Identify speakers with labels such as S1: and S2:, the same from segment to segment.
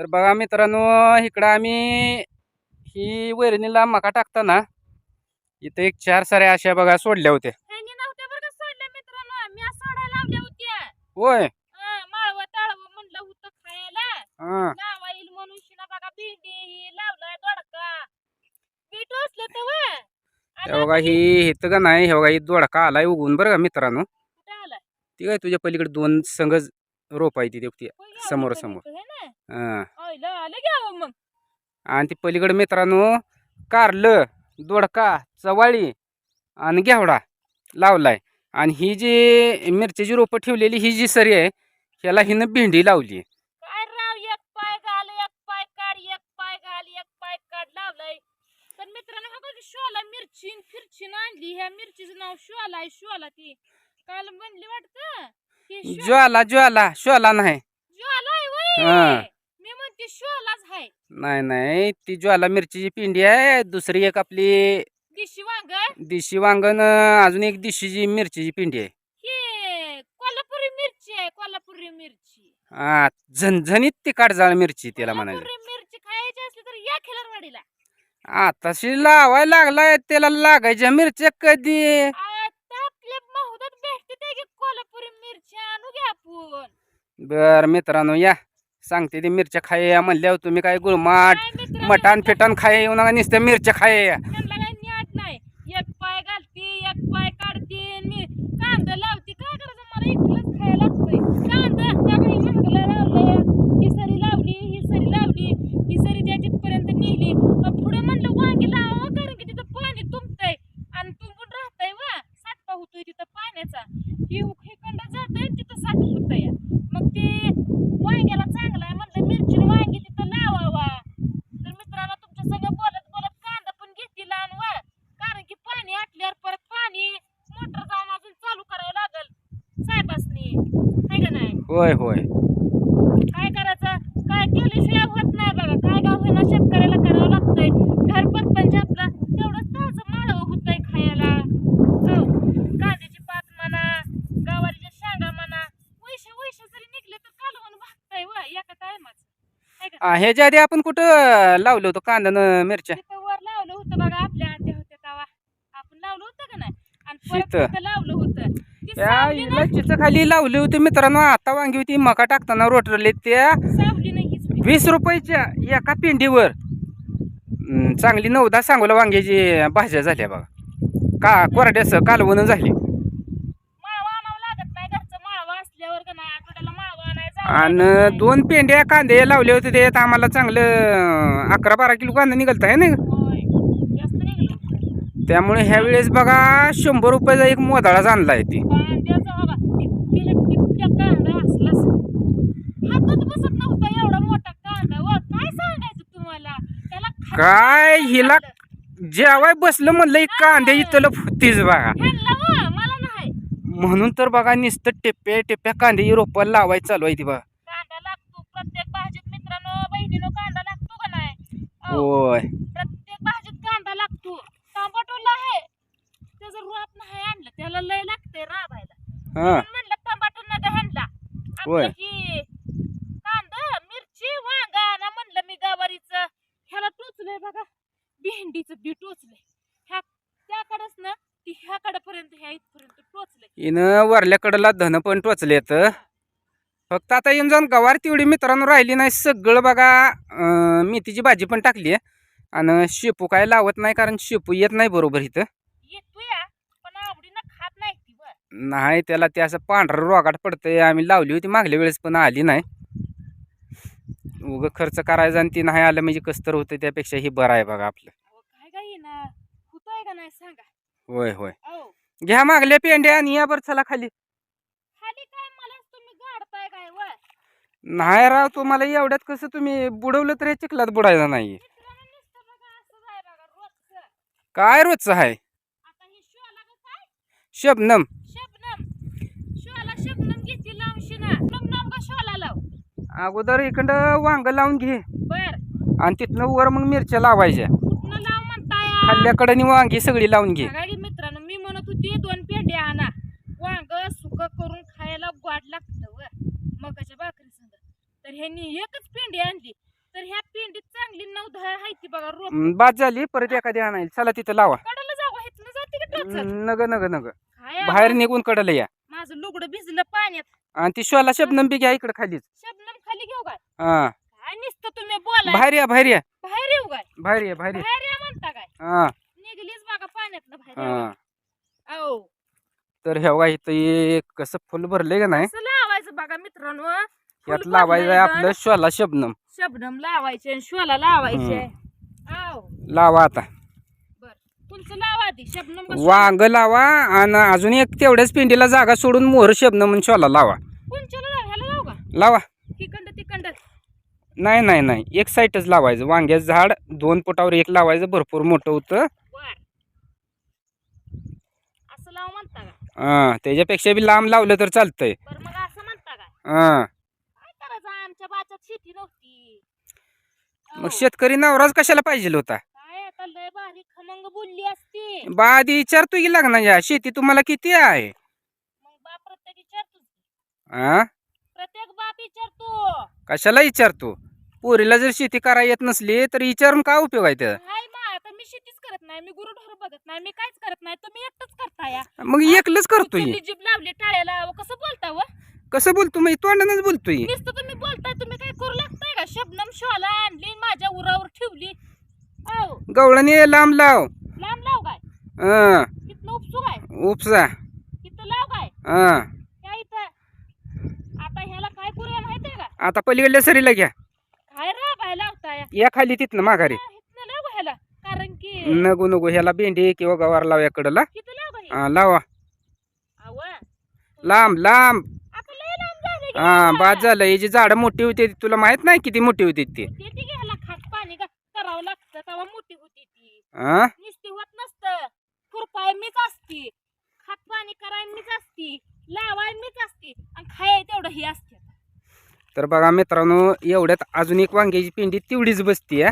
S1: तर बघा मित्रांनो इकडं आम्ही ही वैरणीला मका टाकताना इथं एक चार साऱ्या अशा बघा सोडल्या होत्या. होय?
S2: हं, होतं
S1: हा.
S2: बघा ही
S1: ही इथं का नाही हे बघा ही दोडका आलाय उगवून बरं का मित्रांनो? ती काय तुझ्या पलीकडे दोन संघच रोप आहे ती ती
S2: होय गं,
S1: समोर समोर.
S2: हे. मग?
S1: आणि ती पलीकडे मित्रांनो कारलं दोडका चवाळी आणि घेवडा लावलाय. आणि ही जी मिरचीची रोपं ठेवलेली ही जी सरी आहे ह्याला हिनं भेंडी लावली.
S2: काय राव एक पाय घाल एक पाय काढ एक पाय घाल एक पाय काढ लावलाय. तर मित्रांनो हा बघ शोला मिरची फिरची आणली. ह्या मिरचीचं नाव शोला आहे शोला ती. काल म्हणली वाटतं
S1: ज्वाला ज्वाला श्वाला नाही.
S2: ज्वाला आहे
S1: हा.
S2: वय मी म्हणते शोलाच आहे.
S1: नाही नाही ती ज्वाला मिरचीची पिंडी आहे. दुसरी एक आपली
S2: दिशी वांग
S1: दिशी वांगण अजून एक दिशीची मिरचीची पिंडी आहे.
S2: ही कोल्हापुरी मिरची आहे कोल्हापुरी मिरची.
S1: हा झणझणीत ती काटजाळ मिरची त्याला म्हणायचं.
S2: कोल्हापुरी मिरची खायची असली तर या खिलरवाडीला
S1: आताशी लावायला लागलाय त्याला लागायच्या मिरच्या कधी?
S2: आता
S1: बर मित्रांनो या. सांगते ती मिरच्या खाय या म्हणल्यावर तुम्ही काय गुळमाट मटान फेटान खाय येऊ नका नुसत्या मिरच्या खाय या
S2: त्यांना काही न्याट नाही एक पाय घालती एक पाय काढते आणि मी कांदा लावती काय करायचं मला एकटीलाच खायला लागतंय कांदा त्या काही मंगला लावलंय ही सरी लावली ही सरी लावली ही सरी त्या तिथपर्यंत नेली मग पुढे म्हणलं वांगी लावा कारण की तिथं पाणी तुंबतंय आणि तुंबून राहतंय वा साठपा होतोय तिथं पाण्याचा ही हिकडं जातंय तिथं साठ होतंय मग ते वांग्याला चांगलं आहे म्हणलं मिरची वांगी तिथं लावावा तर मित्रांनो तुमच्या सगळं बोलत बोलत कांदा पण घेतील आणि वर कारण की पाणी आटल्यावर परत पाणी मोटर जाऊन अजून चालू करावं लागल साहेबासनी आहे का नाही
S1: होय होय
S2: काय करायचं काय केल्याशिवाय होत नाही बघा काय गाव होईना शेतकऱ्याला करावं लागतंय घर पण आपलं तेवढंच ताजं माळवं होतंय खायला हो कांद्याची पात म्हणा गवारीच्या शेंगा म्हणा वैशे वैशे जरी निघले तर कालवण भागतंय व एका टायमाचं आहे का
S1: आ, ह्याच्या आधी आपण कुठं लावलं होतं कांदा न मिरच्या?
S2: तिथं वर लावलं होतं बघा आपल्या आत्या होत्या तेव्हा आपण लावलं होतं का नाही? आणि परत
S1: तिथं.
S2: तिथं लावलं होतं. ती
S1: त्या
S2: सावली ना
S1: इलाचीच्या खाली लावली होती मित्रांनो आता वांगी होती मका टाकताना रोटरले त्या.
S2: सावली नाही हीच पिकं.
S1: वीस रुपयाच्या एका पिंडीवर. चांगली नवदा सांगोला वांग्याची भाज्या झाल्या बघा. का कोरड्यास कालवण झाली. आणि दोन पेंड्या कांदे लावले होते ते. आम्हाला चांगलं अकरा बारा किलो कांदा निघालत आहे ना? त्यामुळे ह्या वेळेस बघा शंभर रुपयाचा एक मोदाळाच ती.
S2: मोठा कांदा. व काय
S1: हिला. जेवाय बसलं म्हणलं एक कांद्या इथलं फुतीच बघा. म्हणून तर बघा नुसतं टेप्या टेप्या कांद्याची रोपं लावायची चालू आहे ती बघा.
S2: कांदा लागतो. प्रत्येक भाजीत मित्रांनो बहिणीनो कांदा लागतो का नाही?
S1: होय.
S2: प्रत्येक भाजीत कांदा लागतो. टमाटोला आहे. त्याचं रोप नाही आणलं. त्याला लय लागतंय राबायला.
S1: हा.
S2: म्हणलं टमाटो नका ह्यांना
S1: होय.
S2: आपलं ही कांदा मिरची वांगा ना म्हणलं मी गवारीचं ह्याला टोचलंय बघा भेंडीचं बी टोचलंय ह्या त्याकडेच ना ती ह्याकडे पर्यंत ह्या इथपर्यंत टोचलंय
S1: हिनं वरल्याकडला धन पण टोचलेत फक्त आता येऊन जाऊन गवार तेवढी मित्रांनो राहिली नाही. सगळं बघा मेथीची भाजी पण टाकली आहे. आणि शेपू काय लावत नाही कारण शेपू येत नाही बरोबर इथं.
S2: नाही
S1: त्याला ते असं पांढरं रोगाट पडतंय. आम्ही लावली होती मागल्या वेळेस पण आली नाही. उगं खर्च करायचा आणि ती नाही आलं म्हणजे कसं तर होतं त्यापेक्षा ही बरं आहे बघा आपलं. होय होय. घ्या मागल्या पेंड्या आणि या बरं चला खाली.
S2: खाली काय मला तुम्ही गाडताय काय व
S1: नाही राव तुम्हाला एवढ्यात कसं तुम्ही बुडवलं तर हे चिखलात बुडायचं नाही
S2: मित्रांनो नुसतं बघा असं जाय बघा रोजचं.
S1: काय रोजचं आहे
S2: आता हे शोला का काय?
S1: शबनम.
S2: शबनम. शोला शबनम घेतली लावून शिना शबनम का शोला लाव?
S1: अगोदर इकडं वांग लावून घे.
S2: बर.
S1: आणि तिथनं वर मग मिरच्या लावायच्या.
S2: कुठनं लाव म्हणताय?
S1: खाल्ल्याकडं वांगी सगळी लावून घे
S2: की मित्रांनो मी म्हणत होती दोन पेंड्या आणा वांग सुक करून खायला गोड लागतं व मकाच्या भाकरी संग तर ह्यांनी एकच पेंडी आणली. तर ह्या पिंडीत चांगली नऊ दहा आहे ती बघा रोप.
S1: बाद झाली परत एखादी आणायला चला तिथं लावा.
S2: कडाला जाऊ इथनं जाते का टोचत?
S1: नग नग नग.
S2: काय
S1: बाहेर निघून कडलं या.
S2: माझं लुगडं भिजलं पाण्यात.
S1: आणि ती शोला शबनम बी घ्या इकडे खालीच.
S2: शबनम खाली घेऊ काय
S1: हा.
S2: काय नुसतं तुम्ही बोला
S1: बाहेर या बाहेर या.
S2: बाहेर येऊ काय?
S1: बाहेर या बाहेर या.
S2: बाहेर या म्हणता काय?
S1: हा.
S2: निघलीच बघा पाण्यातलं बाहेर
S1: हा.
S2: अहो
S1: तर हे बघा इथं एक कसं फुल भरलंय का नाही?
S2: कसं लावायचं बघा मित्रांनो
S1: यात लावायचं आहे आपलं शोला शबनम.
S2: शबनम लावायचे आणि शोला लावायचे. आव.
S1: लावा आता.
S2: तुमचं लावा आधी शबनम?
S1: वांग लावा आणि अजून एक तेवढ्याच पिंडीला जागा सोडून मोहर शबनम म्हणून शोला लावा.
S2: कोणच्याला लावा ह्याला लावू का?
S1: लावा.
S2: तिकंड तिकंड.
S1: नाही नाही नाही. एक साईडच लावायचं. वांग्याचं झाड दोन फुटावर एक लावायचं. भरपूर मोठं होतं.
S2: बर. असं लाव म्हणता का?
S1: हा त्याच्यापेक्षा बी लांब लावलं तर चालतंय.
S2: बर मग असं म्हणता का?
S1: हा.
S2: शेती नव्हती.
S1: मग
S2: अहो,
S1: शेतकरी नवराच कशाला पाहिजे होता?
S2: काय आता लय भारी खमंग बोलली असती.
S1: विचारतो की लग्नाच्या शेती तुम्हाला किती आहे?
S2: मग बाप प्रत्येक विचारतो प्रत्येक बाप विचारतो.
S1: कशाला विचारतो? पोरीला जर शेती करा येत नसली तर विचारून काय उपयोग आहे त्याचा?
S2: हाय मा आता मी शेतीच करत नाही. मी गुरुढोर बघत नाही. मी काहीच करत नाही. तुम्ही एकटंच करताय.
S1: मग एकलंच
S2: तुम्ही जीभ लावली टाळ्याला. अहो, कसं बोलता व?
S1: कसं बोलतो? मग तोंडानच बोलतोय.
S2: नुसतं तुम्ही बोलताय तुम्ही काय करू लागताय का? शबनम शोला आणली माझ्या उरावर ठेवली.
S1: गवळणी लांब लाव.
S2: लांब लाव काय? उपसू काय?
S1: उपसा.
S2: इथं लाव काय? त्या इथं. आता ह्याला काय करूया माहितीये का?
S1: आता पलीकडल्या सरीला घ्या.
S2: काय राबाय लावताय?
S1: या खाली तिथनं माघारी.
S2: इथनं लाव ह्याला. कारण की
S1: नको ह्याला भेंडी किंवा गवार लाव याकडला
S2: लाव का
S1: लावा.
S2: अव
S1: लांब लांब
S2: आता लय लांब झालं की
S1: हा. बाद झालं. ही जी झाडं मोठी होती ती तुला माहीत नाही किती मोठी होती ती?
S2: ते ती घ्यायला खात पाणी का करावं लागतं तेव्हा मोठी होती ती.
S1: हा?
S2: नुसती होत नसतं. खुरपाय मीच असती. खात पाणी कराय मीच असती. लावाय मीच असती. आणि खाय तेवढं ही असते
S1: तर बघा मित्रांनो एवढ्यात अजून एक वांग्याची पिंडी तेवढीच बसती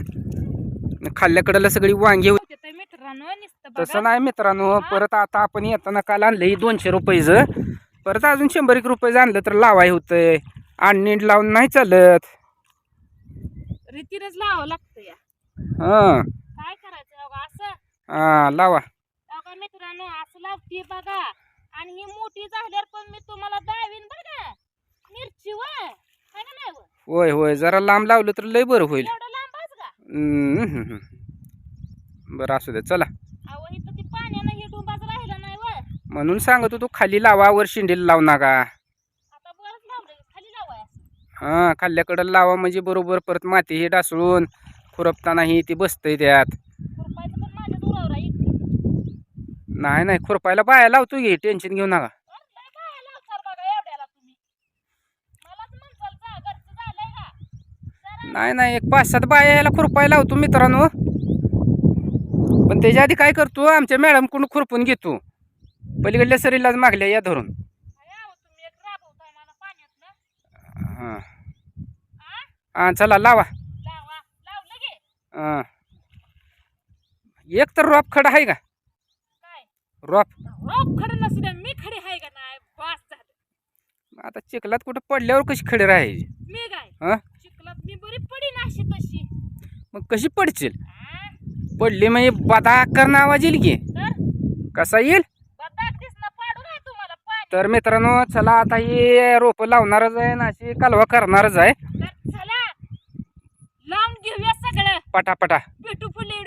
S1: खाल्ल्याकडला सगळी वांगी होती.
S2: होते तर मित्रांनो नुसतं बघा.
S1: तसं नाही मित्रांनो परत आता आपण येताना काल आणलं ही दोनशे रुपयेचं. परत अजून शंभर एक रुपये आणलं तर लावाय होतंय. आणि नीट लावून नाही चालत.
S2: रीतीनच लावावं लागतं या.
S1: हा.
S2: काय करायचं असं?
S1: हा लावा.
S2: मित्रांनो असं लावते बघा. आणि ही मोठी झाल्यावर पण मी तुम्हाला दावीन बघा. मिरची व का नाही व?
S1: होय होय जरा लांब लावलं तर लय बरं होईल.
S2: एवढं लांबच का?
S1: हम्म, हम्म, हम्म. बरं असू दे चला
S2: अहो इथं ती पाण्यानं हे डुंबाच राहिला नाही व
S1: म्हणून सांगत होतो खाली लावा वर शिंडीला लावू नका. हा खाल्ल्याकडं लावा म्हणजे बरोबर परत माती हे डासळून खुरपतानाही ती बसतंय त्यात. नाही नाही खुरपायला बाया लावतो घे टेन्शन घेऊ नका. नाही नाही एक पाच सात बाया याला खुरपायला लावतो मित्रांनो. पण त्याच्या आधी काय करतो आमच्या मॅडमकडून खुरपून घेतो. पलीकडल्या सरीलाच मागल्या या धरून. हां. हां चला लावा. हां. एक तर रॉप खडा आहे का? रॉप.
S2: रोप खडं नसू द्या मी खडे आहे का नाही?
S1: आता चिखलात कुठं पडल्यावर कशी खडी राहायची?
S2: मी काय? चिखलात मी बरी पडी अशी तशी.
S1: मग कशी पडशील? पडली म्हणजे बदाकर आवाज येईल की? कसा येईल
S2: बदाक दिसणं पाडू नाही तुम्हाला पाणी
S1: तर मित्रांनो चला आता ही रोपं लावणारच आहे ना अशी कालवा करणारच आहे.
S2: तर चला लावून घेऊया सगळं.
S1: पटापटा.
S2: भेटू पुढे